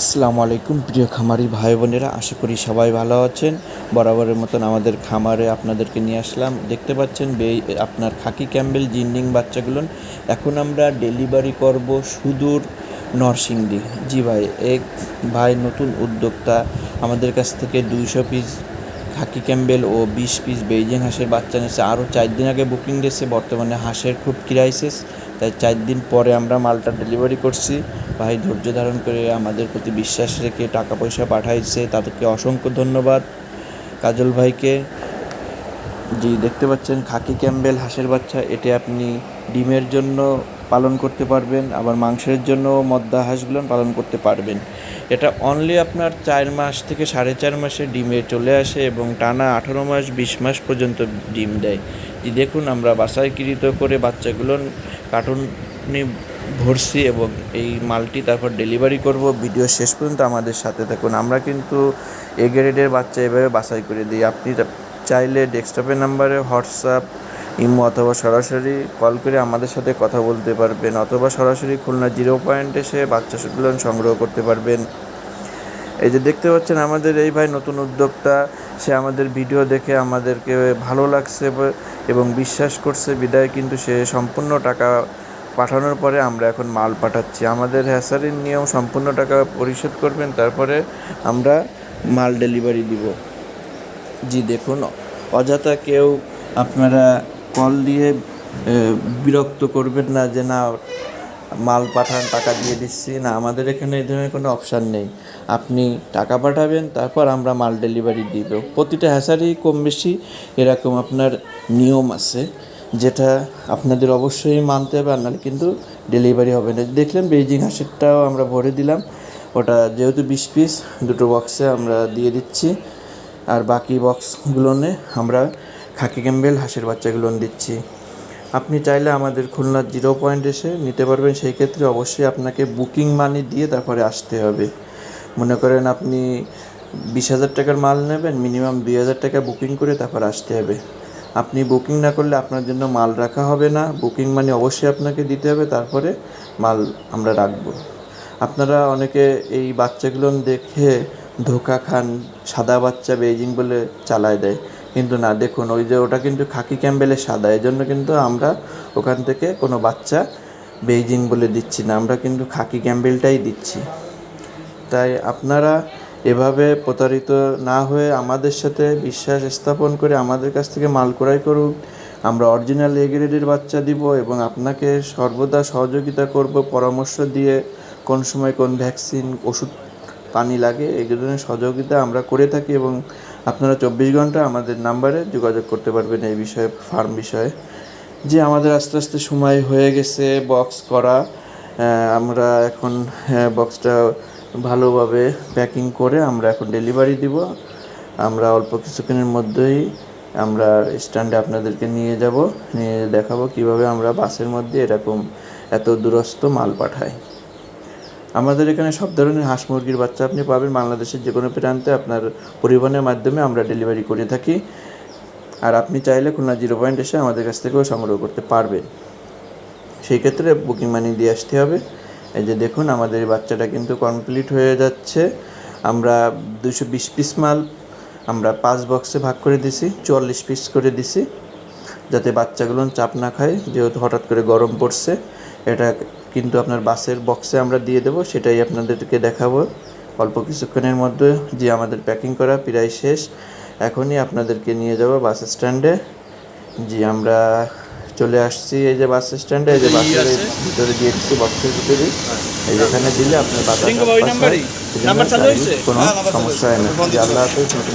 আসসালামু আলাইকুম, প্রিয় খামারি ভাই বোনেরা, আশা করি সবাই ভালো আছেন। বরাবরের মতন আমাদের খামারে আপনাদেরকে নিয়ে আসলাম। দেখতে পাচ্ছেন বে- আপনার খাকি ক্যাম্বেল, জিন্ডিং বাচ্চাগুলো। এখন আমরা ডেলিভারি করব সুদূর নরসিংদী। জি ভাই, এক ভাই নতুন উদ্যোক্তা আমাদের কাছ থেকে দুইশো পিস খাকি ক্যাম্বেল ও বিশ পিস বেইজিং হাঁসের বাচ্চা নিয়েছে। আরও চার দিন আগে বুকিং দিয়েছে। বর্তমানে হাঁসের খুব ক্রাইসিস। তাই চার দিন পরে আমরা মালটা ডেলিভারি করছি। ভাই, ধৈর্য ধারণ করে আমাদের প্রতি বিশ্বাস রেখে টাকা পয়সা পাঠাইছে। তাদেরকে অসংখ্য ধন্যবাদ। কাজল ভাইকে, জি, দেখতে পাচ্ছেন, খাকি ক্যাম্বেল হাঁসের বাচ্চা। এটি আপনি ডিমের জন্য পালন করতে পারবেন, আবার মাংসের জন্য মদ্দা হাঁসগুলো পালন করতে পারবেন। এটা অনলি আপনার চার মাস থেকে সাড়ে চার মাসে ডিমে চলে আসে এবং টানা আঠারো মাস, বিশ মাস পর্যন্ত ডিম দেয়। দেখুন আমরা বাসাইকৃত করে বাচ্চাগুলো কার্টুনে ভরছি এবং এই মালটি তারপর ডেলিভারি করব। ভিডিও শেষ পর্যন্ত আমাদের সাথে থাকুন। আমরা কিন্তু এ গ্রেডের বাচ্চা এভাবে বাছাই করে দিই। আপনি চাইলে ডেস্কটপের নাম্বারে হোয়াটসঅ্যাপ ইমো অথবা সরাসরি কল করে আমাদের সাথে কথা বলতে পারবেন অথবা সরাসরি খুলনা জিরো পয়েন্ট এসে বাচ্চাগুলো সংগ্রহ করতে পারবেন। এই যে দেখতে পাচ্ছেন আমাদের এই ভাই নতুন উদ্যোক্তা, সে আমাদের ভিডিও দেখে আমাদেরকে ভালো লাগছে এবং বিশ্বাস করছে বিদায়, কিন্তু সে সম্পূর্ণ টাকা পাঠানোর পরে আমরা এখন মাল পাঠাচ্ছি। আমাদের হ্যাসারির নিয়ম, সম্পূর্ণ টাকা পরিশোধ করবেন, তারপরে আমরা মাল ডেলিভারি দিব। জি, দেখুন, অযথা কেউ আপনারা কল দিয়ে বিরক্ত করবেন না যে না, মাল পাঠান, টাকা দিয়ে দিচ্ছি। না, আমাদের এখানে এই ধরনের কোনো অপশান নেই। আপনি টাকা পাঠাবেন, তারপর আমরা মাল ডেলিভারি দিব। প্রতিটা হ্যাসারই কম বেশি এরকম আপনার নিয়ম আছে, যেটা আপনাদের অবশ্যই মানতে হবে, আর নাহলে কিন্তু ডেলিভারি হবে না। দেখলেন বেইজিং হাঁসেরটাও আমরা ভরে দিলাম। ওটা যেহেতু বিশ পিস, দুটো বক্সে আমরা দিয়ে দিচ্ছি। আর বাকি বক্সগুলোনে আমরা খাকি ক্যাম্বেল, হাঁসের বাচ্চাগুলো দিচ্ছি। আপনি চাইলে আমাদের খুলনার জিরো পয়েন্ট এসে নিতে পারবেন। সেই ক্ষেত্রে অবশ্যই আপনাকে বুকিং মানি দিয়ে তারপরে আসতে হবে। মনে করেন আপনি বিশ হাজার টাকার মাল নেবেন, মিনিমাম দুই হাজার টাকা বুকিং করে তারপর আসতে হবে। আপনি বুকিং না করলে আপনার জন্য মাল রাখা হবে না। বুকিং মানি অবশ্যই আপনাকে দিতে হবে, তারপরে মাল আমরা রাখব। আপনারা অনেকে এই বাচ্চাগুলো দেখে ধোকা খান, সাদা বাচ্চা বেজিং বলে চালায় দেয়। কিন্তু না, দেখুন, ওই যে ওটা কিন্তু খাকি ক্যাম্বেলের সাদা এই জন্য কিন্তু আমরা ওখান থেকে কোনো বাচ্চা বেইজিং বলে দিচ্ছি না, আমরা কিন্তু খাকি ক্যাম্বেলটাই দিচ্ছি। তাই আপনারা এভাবে প্রতারিত না হয়ে আমাদের সাথে বিশ্বাস স্থাপন করে আমাদের কাছ থেকে মাল ক্রয় করুন। আমরা অরিজিনাল এ গ্রেডের বাচ্চা দিব এবং আপনাকে সর্বদা সহযোগিতা করব পরামর্শ দিয়ে কোন সময় কোন ভ্যাকসিন, ওষুধ পানি লাগে এই ধরনের সহযোগিতা আমরা করে থাকি এবং আপনারা চব্বিশ ঘণ্টা আমাদের নাম্বারে যোগাযোগ করতে পারবেন এই বিষয়ে, ফার্ম বিষয়ে। যে আমাদের আস্তে আস্তে সময় হয়ে গেছে বক্স করা আমরা এখন বক্সটা ভালোভাবে প্যাকিং করে আমরা এখন ডেলিভারি দিব। আমরা অল্প কিছুক্ষণের মধ্যেই আমরা স্ট্যান্ডে আপনাদেরকে নিয়ে যাব, নিয়ে দেখাবো কীভাবে আমরা বাসের মধ্যে এরকম এত দূরস্থ মাল পাঠাই। আমাদের এখানে সব ধরনের হাঁস মুরগির বাচ্চা আপনি পাবেন। বাংলাদেশের যে কোনো প্রান্তে আপনার পরিবহনের মাধ্যমে আমরা ডেলিভারি করে থাকি। আর আপনি চাইলে খুলনা জিরো পয়েন্ট এসে আমাদের কাছ থেকেও সংগ্রহ করতে পারবেন। সেই ক্ষেত্রে বুকিং মানি দিয়ে আসতে হবে। এই যে দেখুন, আমাদের বাচ্চাটা কিন্তু কমপ্লিট হয়ে যাচ্ছে। আমরা দুশো বিশ পিস মাল আমরা পাঁচ বক্সে ভাগ করে দিছি, চুয়াল্লিশ পিস করে দিছি। যাতে বাচ্চাগুলো চাপ না খায়, যেহেতু হঠাৎ করে গরম পড়ছে, এটা কিন্তু আপনার বাসের বক্সে আমরা দিয়ে দেবো সেটাই আপনাদেরকে দেখাবো। অল্প কিছুক্ষণের মধ্যে যে আমাদের প্যাকিং করা প্রায় শেষ এখনই আপনাদেরকে নিয়ে যাব বাস স্ট্যান্ডে জি আমরা চলে আসছি এই যে বাস স্ট্যান্ডে এই যে বাসের ভিতরে দিয়ে দিচ্ছি বক্সের ভিতরে। এই যেখানে দিলে আপনার বাতাস? কোনো হ্যাঁ, সমস্যা হয় না। আল্লাহ হাফেজ নতুন